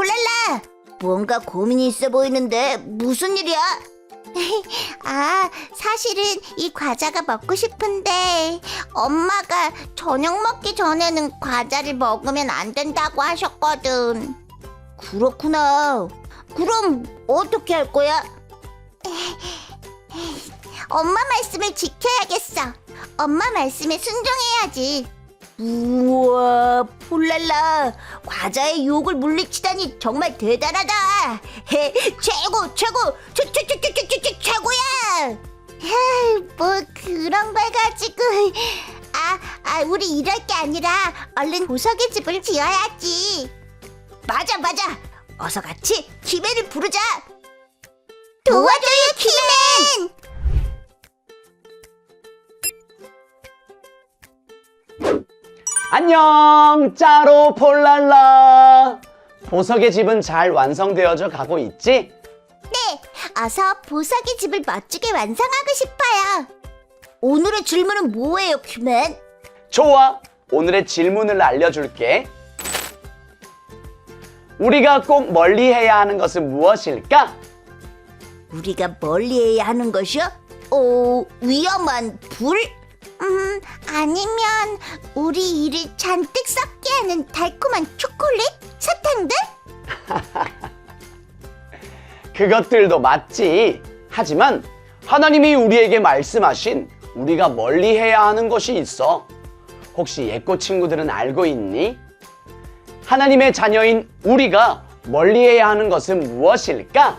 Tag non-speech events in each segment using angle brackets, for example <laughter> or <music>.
폴랄라! 뭔가 고민이 있어 보이는데 무슨 일이야? <laughs> 아, 사실은 이 과자가 먹고 싶은데 엄마가 저녁 먹기 전에는 과자를 먹으면 안 된다고 하셨거든. 그렇구나. 그럼 어떻게 할 거야? <laughs> 엄마 말씀을 지켜야겠어. 엄마 말씀에 순종해야지. 우와, 폴랄라. 과자의 유혹을 물리치다니 정말 대단하다. 헤, 최고, 최고, 최, 최, 최, 최, 최, 최, 최, 최고야. 헤이, 뭐 그런 걸 가지고. 아, 아, 우리 이럴 게 아니라 얼른 보석의 집을 지어야지. 맞아, 맞아. 어서 같이 키맨을 부르자. 도와줘요, 키맨. 안녕 짜로 폴랄라 보석의 집은 잘 완성되어져 가고 있지? 네, 어서 보석의 집을 멋지게 완성하고 싶어요. 오늘의 질문은 뭐예요, 큐맨? 좋아 오늘의 질문을 알려줄게 우리가 꼭 멀리 해야 하는 것은 무엇일까? 우리가 멀리해야 하는 것이요? 어, 위험한 불? 음, 아니면 우리 이를 잔뜩 썩게 하는 달콤한 초콜릿? 사탕 등? <laughs> 그것들도 맞지 하지만 하나님이 우리에게 말씀하신 우리가 멀리 해야 하는 것이 있어 혹시 예꼬 친구들은 알고 있니? 하나님의 자녀인 우리가 멀리 해야 하는 것은 무엇일까?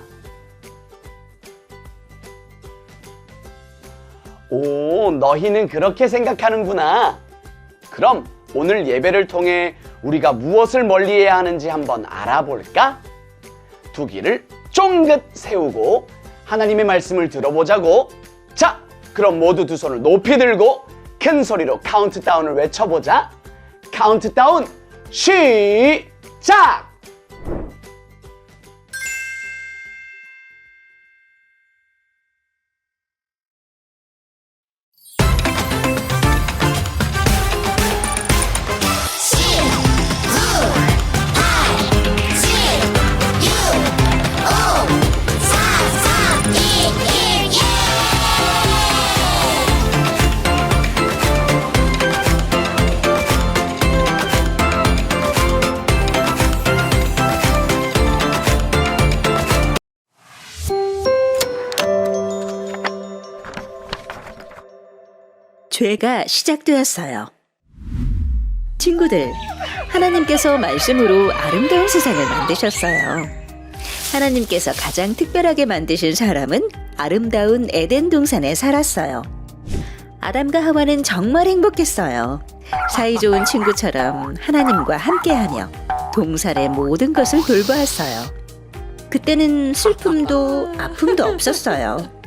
오, 너희는 그렇게 생각하는구나. 그럼 오늘 예배를 통해 우리가 무엇을 멀리해야 하는지 한번 알아볼까? 두 귀를 쫑긋 세우고 하나님의 말씀을 들어보자고. 자, 그럼 모두 두 손을 높이 들고 큰 소리로 카운트다운을 외쳐보자. 카운트다운 시작! 죄가 시작되었어요. 친구들, 하나님께서 말씀으로 아름다운 세상을 만드셨어요. 하나님께서 가장 특별하게 만드신 사람은 아름다운 에덴 동산에 살았어요. 아담과 하와는 정말 행복했어요. 사이좋은 친구처럼 하나님과 함께하며 동산의 모든 것을 돌보았어요. 그때는 슬픔도 아픔도 없었어요.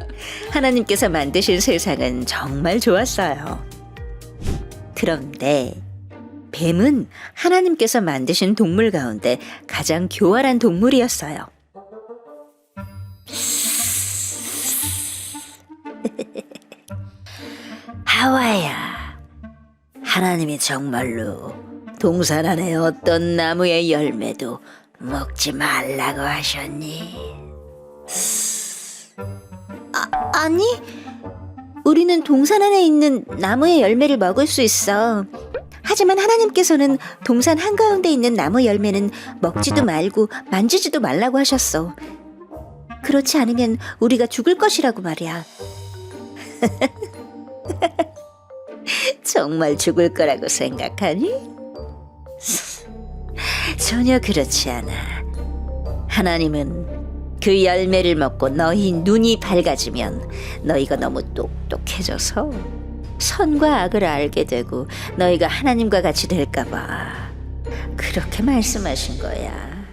하나님께서 만드신 세상은 정말 좋았어요. 그런데 뱀은 하나님께서 만드신 동물 가운데 가장 교활한 동물이었어요. <laughs> 하와야, 하나님이 정말로 동산 안에 어떤 나무의 열매도 먹지 말라고 하셨니? 아니, 우리는 동산 안에 있는 나무의 열매를 먹을 수 있어. 하지만 하나님께서는 동산 한가운데 있는 나무 열매는 먹지도 말고 만지지도 말라고 하셨어. 그렇지 않으면 우리가 죽을 것이라고 말이야. <laughs> 정말 죽을 거라고 생각하니? 전혀 그렇지 않아. 하나님은 그 열매를 먹고 너희 눈이 밝아지면 너희가 너무 똑똑해져서 선과 악을 알게 되고 너희가 하나님과 같이 될까봐 그렇게 말씀하신 거야.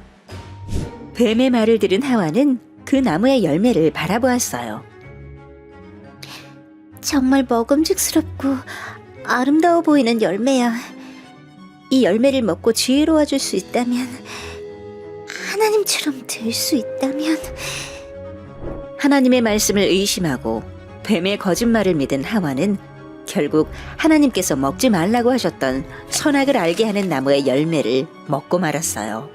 뱀의 말을 들은 하와는 그 나무의 열매를 바라보았어요. 정말 먹음직스럽고 아름다워 보이는 열매야. 이 열매를 먹고 지혜로워질 수 있다면, 하나님처럼 될 수 있다면. 하나님의 말씀을 의심하고 뱀의 거짓말을 믿은 하와는 결국 하나님께서 먹지 말라고 하셨던 선악을 알게 하는 나무의 열매를 먹고 말았어요.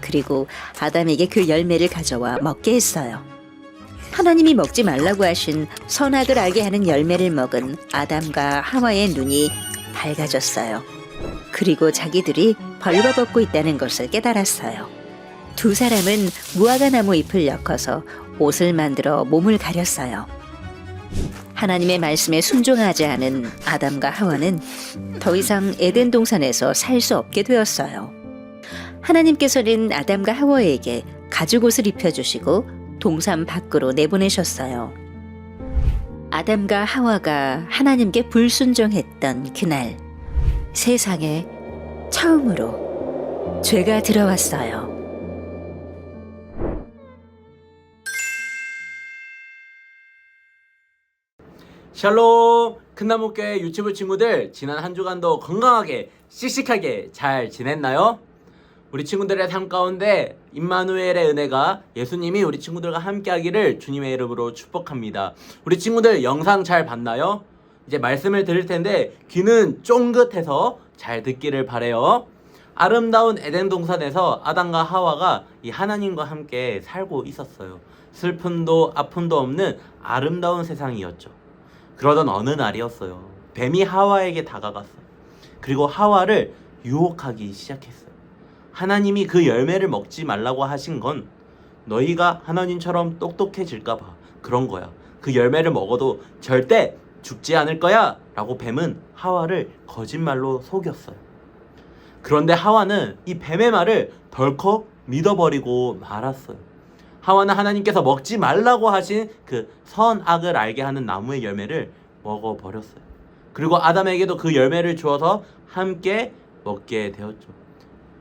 그리고 아담에게 그 열매를 가져와 먹게 했어요. 하나님이 먹지 말라고 하신 선악을 알게 하는 열매를 먹은 아담과 하와의 눈이 밝아졌어요. 그리고 자기들이 벌거벗고 있다는 것을 깨달았어요. 두 사람은 무화과 나무 잎을 엮어서 옷을 만들어 몸을 가렸어요. 하나님의 말씀에 순종하지 않은 아담과 하와는 더 이상 에덴 동산에서 살 수 없게 되었어요. 하나님께서는 아담과 하와에게 가죽 옷을 입혀주시고 동산 밖으로 내보내셨어요. 아담과 하와가 하나님께 불순종했던 그날, 세상에 처음으로 죄가 들어왔어요. 샬롬 큰나무교회 유튜브 친구들 지난 한 주간도 건강하게 씩씩하게 잘 지냈나요? 우리 친구들의 삶 가운데 임마누엘의 은혜가 예수님이 우리 친구들과 함께하기를 주님의 이름으로 축복합니다. 우리 친구들 영상 잘 봤나요? 이제 말씀을 드릴 텐데 귀는 쫑긋해서 잘 듣기를 바래요. 아름다운 에덴 동산에서 아담과 하와가 이 하나님과 함께 살고 있었어요. 슬픔도 아픔도 없는 아름다운 세상이었죠. 그러던 어느 날이었어요. 뱀이 하와에게 다가갔어요. 그리고 하와를 유혹하기 시작했어요. 하나님이 그 열매를 먹지 말라고 하신 건 너희가 하나님처럼 똑똑해질까봐 그런 거야. 그 열매를 먹어도 절대 죽지 않을 거야. 라고 뱀은 하와를 거짓말로 속였어요. 그런데 하와는 이 뱀의 말을 덜컥 믿어버리고 말았어요. 하와는 하나님께서 먹지 말라고 하신 그 선악을 알게 하는 나무의 열매를 먹어버렸어요. 그리고 아담에게도 그 열매를 주어서 함께 먹게 되었죠.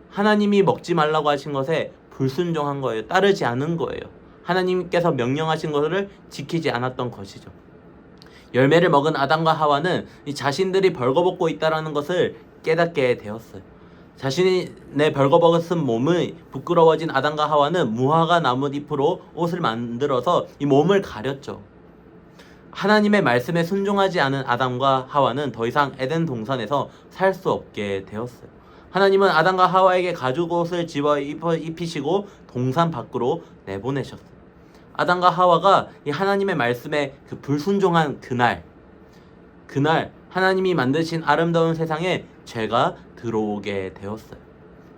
하나님이 먹지 말라고 하신 것에 불순종한 거예요. 따르지 않은 거예요. 하나님께서 명령하신 것을 지키지 않았던 것이죠. 열매를 먹은 아담과 하와는 이 자신들이 벌거벗고 있다라는 것을 깨닫게 되었어요. 자신의 벌거벗은 몸의 부끄러워진 아담과 하와는 무화과 나뭇잎으로 옷을 만들어서 이 몸을 가렸죠. 하나님의 말씀에 순종하지 않은 아담과 하와는 더 이상 에덴 동산에서 살 수 없게 되었어요. 하나님은 아담과 하와에게 가죽 옷을 집어 입히시고 동산 밖으로 내보내셨어요. 아담과 하와가 이 하나님의 말씀에 그 불순종한 그날, 그날 하나님이 만드신 아름다운 세상에 죄가 들어오게 되었어요.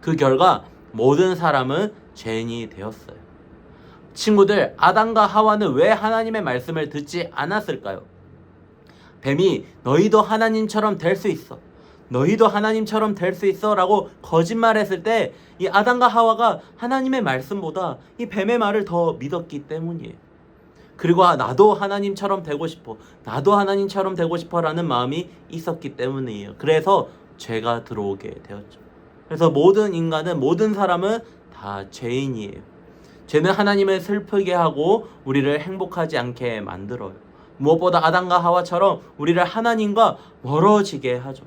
그 결과 모든 사람은 죄인이 되었어요. 친구들, 아담과 하와는 왜 하나님의 말씀을 듣지 않았을까요? 뱀이 너희도 하나님처럼 될 수 있어. 너희도 하나님처럼 될 수 있어 라고 거짓말했을 때 이 아담과 하와가 하나님의 말씀보다 이 뱀의 말을 더 믿었기 때문이에요. 그리고 아, 나도 하나님처럼 되고 싶어. 나도 하나님처럼 되고 싶어 라는 마음이 있었기 때문이에요. 그래서 죄가 들어오게 되었죠. 그래서 모든 인간은 모든 사람은 다 죄인이에요. 죄는 하나님을 슬프게 하고 우리를 행복하지 않게 만들어요. 무엇보다 아담과 하와처럼 우리를 하나님과 멀어지게 하죠.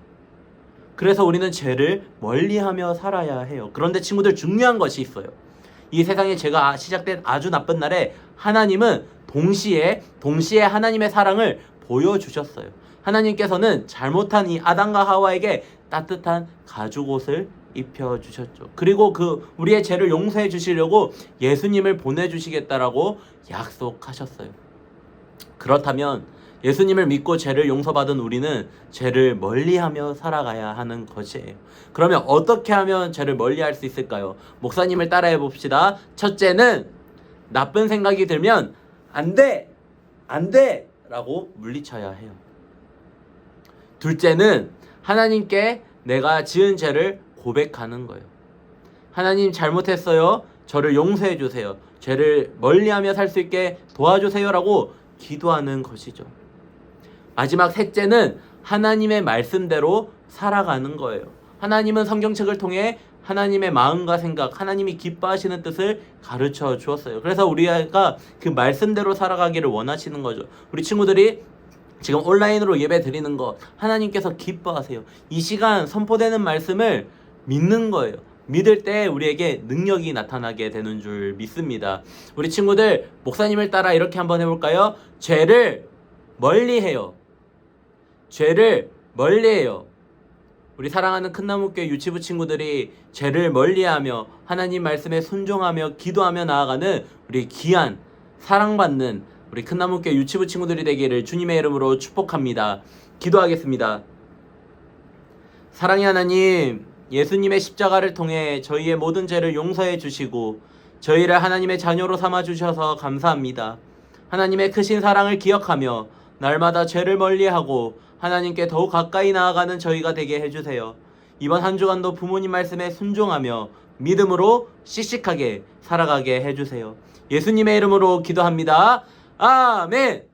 그래서 우리는 죄를 멀리하며 살아야 해요. 그런데 친구들 중요한 것이 있어요. 이 세상에 죄가 시작된 아주 나쁜 날에 하나님은 동시에 동시에 하나님의 사랑을 보여주셨어요. 하나님께서는 잘못한 이 아담과 하와에게 따뜻한 가죽 옷을 입혀 주셨죠. 그리고 그 우리의 죄를 용서해 주시려고 예수님을 보내 주시겠다라고 약속하셨어요. 그렇다면 예수님을 믿고 죄를 용서받은 우리는 죄를 멀리하며 살아가야 하는 것이에요. 그러면 어떻게 하면 죄를 멀리할 수 있을까요? 목사님을 따라해 봅시다. 첫째는 나쁜 생각이 들면 안 돼, 안 돼, 라고 물리쳐야 해요. 둘째는 하나님께 내가 지은 죄를 고백하는 거예요. 하나님 잘못했어요. 저를 용서해 주세요. 죄를 멀리하며 살 수 있게 도와주세요라고 기도하는 것이죠. 마지막 셋째는 하나님의 말씀대로 살아가는 거예요. 하나님은 성경책을 통해 하나님의 마음과 생각, 하나님이 기뻐하시는 뜻을 가르쳐 주었어요. 그래서 우리가 그 말씀대로 살아가기를 원하시는 거죠. 우리 친구들이 지금 온라인으로 예배 드리는 거 하나님께서 기뻐하세요. 이 시간 선포되는 말씀을 믿는 거예요. 믿을 때 우리에게 능력이 나타나게 되는 줄 믿습니다. 우리 친구들 목사님을 따라 이렇게 한번 해볼까요? 죄를 멀리해요. 죄를 멀리해요. 우리 사랑하는 큰나무교회 유치부 친구들이 죄를 멀리하며 하나님 말씀에 순종하며 기도하며 나아가는 우리 귀한 사랑받는 우리 큰나무교회 유치부 친구들이 되기를 주님의 이름으로 축복합니다. 기도하겠습니다. 사랑의 하나님, 예수님의 십자가를 통해 저희의 모든 죄를 용서해 주시고 저희를 하나님의 자녀로 삼아 주셔서 감사합니다. 하나님의 크신 사랑을 기억하며 날마다 죄를 멀리하고 하나님께 더욱 가까이 나아가는 저희가 되게 해주세요. 이번 한 주간도 부모님 말씀에 순종하며 믿음으로 씩씩하게 살아가게 해주세요. 예수님의 이름으로 기도합니다. 아멘!